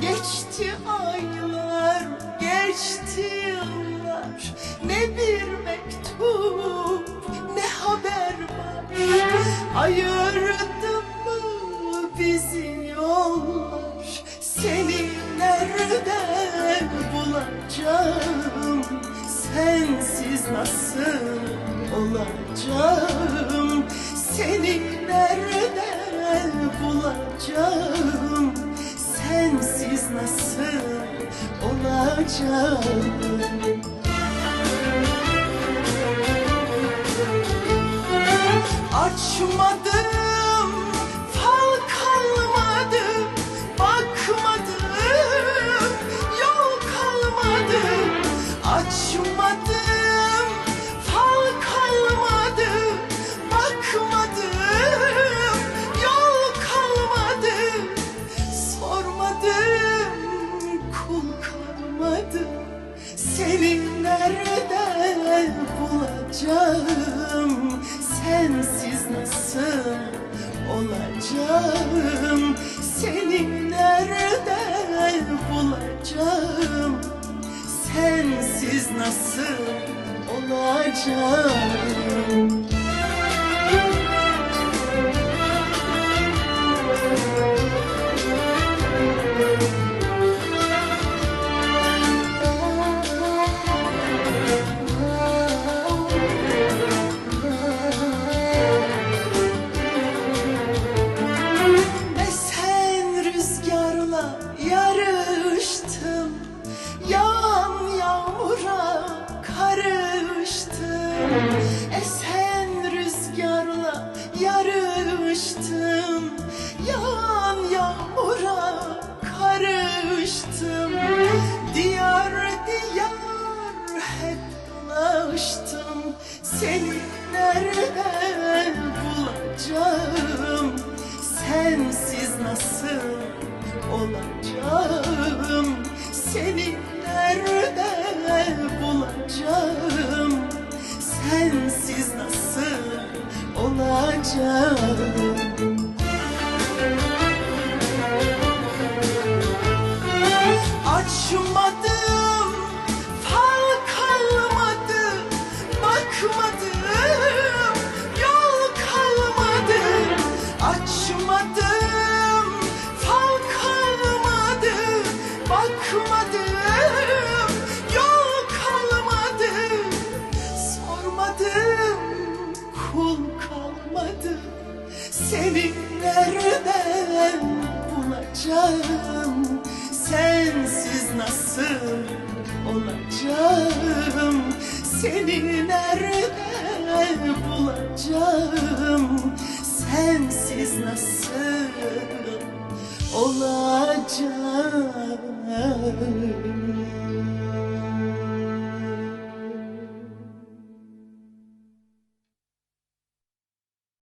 Geçti aylar, geçti yıllar. Ne bir mektup, ne haber var. Ayırdı mı bizi yollar? Seni nereden bulacağım? Sensiz nasıl olacağım? Seni nereden bulacağım Sensiz nasıl olacağım Açmadım, Seni nereden bulacağım? Sensiz nasıl olacağım? Seni nereden bulacağım? Sensiz nasıl olacağım yarıştım Yağan yağmura karıştım. Diyar diyar hep dolaştım Seni nereden bulacağım? Sensiz nasıl olacağım? Seni nereden bulacağım? Sensiz nasıl olacağım Seni nereden bulacağım Sensiz nasıl olacağım? Seni nereden bulacağım